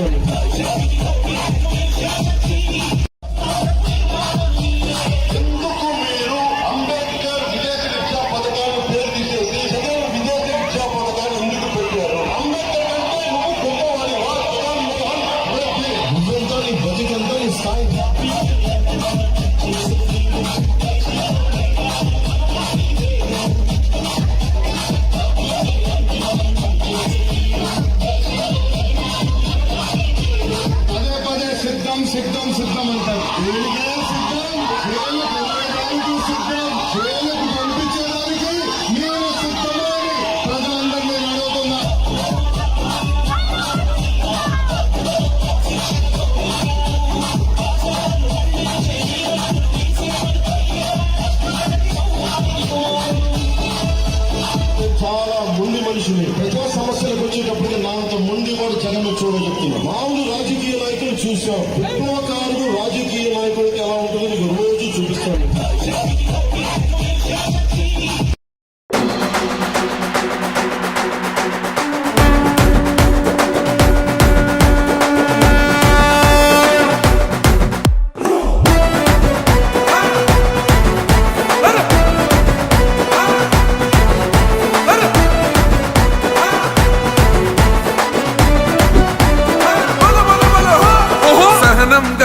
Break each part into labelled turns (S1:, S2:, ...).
S1: Thank you. सिद्धम सिद्ध म्हणतात. చూసాం విప్లవకారుడు రాజకీయ నాయకుడికి ఎలా ఉంటుందో నీకు రోజు చూపిస్తాను.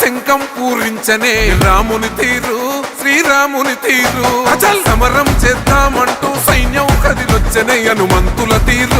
S2: శంఖం పూరించనే. రాముని తీరు శ్రీరాముని తీరు. అచల్ సమరం చేద్దామంటూ సైన్యం కదిలొచ్చనే. హనుమంతుల తీరు.